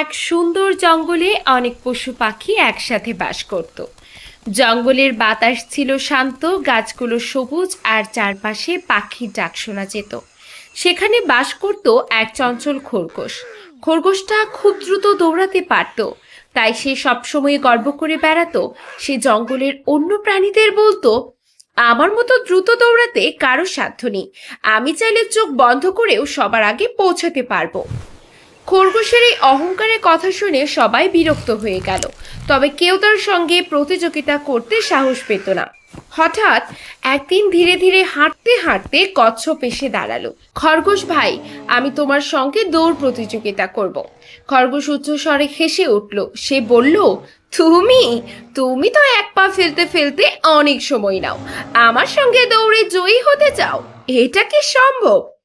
এক সুন্দর জঙ্গলে অনেক পশু পাখি একসাথে বাস করত। জঙ্গলের বাতাস ছিল শান্ত, গাছগুলো সবুজ আর চারপাশে পাখির ডাক শোনা যেত। সেখানে বাস করত এক চঞ্চল খরগোশ। খরগোশটা খুব দ্রুত দৌড়াতে পারত, তাই সে সবসময় গর্ব করে বেড়াতো, সে জঙ্গলের অন্য প্রাণীদের বলতো, আমার মতো দ্রুত দৌড়াতে কারও সাধ্য নেই, আমি চাইলে চোখ বন্ধ করেও সবার আগে পৌঁছাতে পারব। খরগোশের এই অহংকারের কথা শুনে সবাই বিরক্ত হয়ে গেল। তবে কেউ তার সঙ্গে প্রতিযোগিতা করতে সাহস পেত না। হঠাৎ একদিন ধীরে ধীরে হাঁটতে হাঁটতে কচ্ছপ এসে দাঁড়াল। খরগোশ, ভাই, আমি তোমার সঙ্গে দৌড় প্রতিযোগিতা করব। খরগোশ উচ্চস্বরে হেসে উঠল। সে বলল, তুমি তুমি তো এক পা ফেলতে ফেলতে অনেক সময় নাও। আমার সঙ্গে দৌড়ে জয়ী হতে চাও। এটা কি সম্ভব?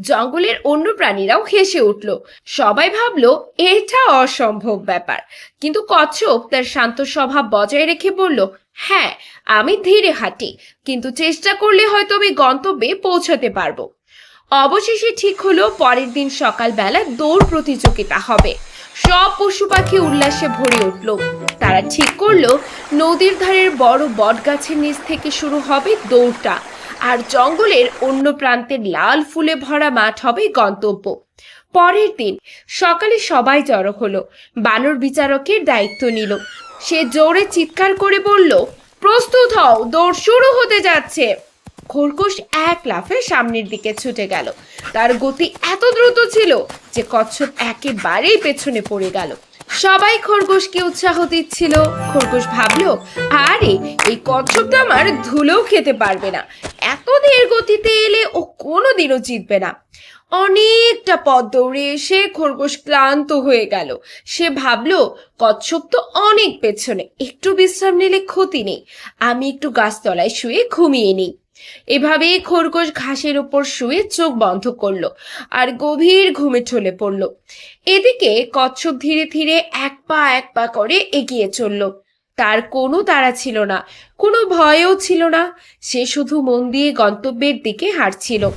জঙ্গলের অন্য প্রাণীরাও হেসে উঠল। সবাই ভাবলো, এটা অসম্ভব ব্যাপার। কিন্তু কচ্ছপ তার শান্ত স্বভাব বজায় রেখে বলল হ্যাঁ আমি ধীরে হাঁটি, কিন্তু চেষ্টা করলে হয়তো আমি গন্তব্যে পৌঁছাতে পারব। অবশেষে ঠিক হলো, পরের দিন সকালবেলা দৌড় প্রতিযোগিতা হবে। সব পশু পাখি উল্লাসে ভরে উঠল। তারা ঠিক করল, নদীর ধারের বড় বট গাছের নিচ থেকে শুরু হবে দৌড়টা। আর জঙ্গলের অন্য প্রান্তের লাল ফুলে ভরা মাঠ হবে গন্তব্য। পরের দিন সকালে সবাই জড়ো হলো। বানর বিচারকের দায়িত্ব নিল। সে জোরে চিৎকার করে বলল, প্রস্তুত হও, দৌড় শুরু হতে যাচ্ছে। খরগোশ এক লাফে সামনের দিকে ছুটে গেল। তার গতি এত দ্রুত ছিল যে কচ্ছপ একেবারেই পেছনে পড়ে গেল। সবাই খরগোশকে উৎসাহ দিচ্ছিল। খরগোশ ভাবলো, আরে, এই কচ্ছপটা আমার ধুলেও খেতে পারবে না। এত ধীর গতিতে এলে ও কোনোদিনও জিতবে না। অনেকটা পথ দৌড়ে এসে খরগোশ ক্লান্ত হয়ে গেল। সে ভাবলো, কচ্ছপ তো অনেক পেছনে, একটু বিশ্রাম নিলে ক্ষতি নেই। আমি একটু গাছতলায় শুয়ে ঘুমিয়ে নিই। এভাবেই খরগোশ ঘাসের ওপর শুয়ে চোখ বন্ধ করল আর গভীর ঘুমে ঠলে পড়ল। এদিকে কচ্ছপ ধীরে ধীরে এক পা এক পা করে এগিয়ে চলল। তার কোনো তাড়া ছিল না, কোনো ভয়ও ছিল না, সে শুধু মন দিয়ে গন্তব্যের দিকে হাঁটছিল।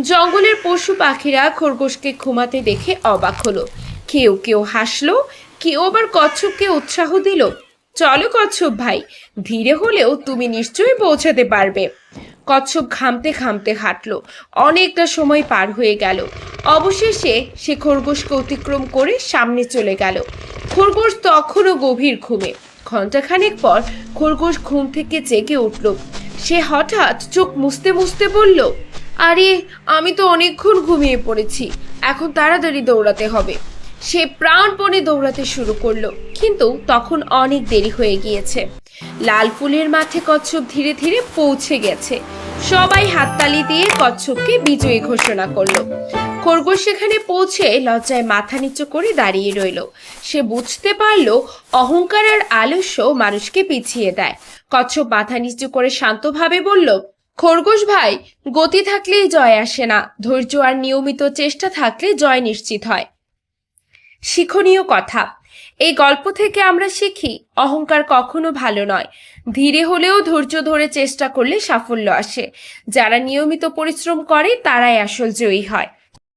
জঙ্গলের পশু পাখিরা খরগোশকে ঘুমাতে দেখে অবাক হলো। কেউ কেউ হাসলো, কেউ আবার কচ্ছপকে উৎসাহ দিল। চলো কচ্ছপ ভাই, ধীরে হলেও তুমি নিশ্চয়ই পৌঁছাতে পারবে। কচ্ছপ ঘামতে ঘামতে হাঁটলো। অনেকটা সময় পার হয়ে গেল। অবশেষে সে খরগোশকে অতিক্রম করে সামনে চলে গেল। খরগোশ তখনও গভীর ঘুমে। ঘন্টাখানেক পর খরগোশ ঘুম থেকে জেগে উঠল। সে হঠাৎ চোখ মুছতে মুছতে বলল, আরে, আমি তো অনেকক্ষণ ঘুমিয়ে পড়েছি। এখন তাড়াতাড়ি দৌড়াতে হবে। সে প্রাণপণে দৌড়াতে শুরু করল, কিন্তু তখন অনেক দেরি হয়ে গিয়েছে। লাল ফুলের মাঠে কচ্ছপ ধীরে ধীরে পৌঁছে গেছে। সবাই হাততালি দিয়ে কচ্ছপকে বিজয়ী ঘোষণা করল। খরগোশ সেখানে পৌঁছে লজ্জায় মাথা নিচু করে দাঁড়িয়ে রইল। সে বুঝতে পারল অহংকার আর আলস্য মানুষকে পিছিয়ে দেয়। কচ্ছপ মাথা নিচু করে শান্তভাবে বলল, খরগোশ ভাই, গতি থাকলেই জয় আসে না। ধৈর্য আর নিয়মিত চেষ্টা থাকলে জয় নিশ্চিত হয়। শিক্ষণীয় কথা। এই গল্প থেকে আমরা শিখি, অহংকার কখনো ভালো নয়। ধীরে হলেও ধৈর্য ধরে চেষ্টা করলে সাফল্য আসে। যারা নিয়মিত পরিশ্রম করে, তারাই আসল জয়ী হয়।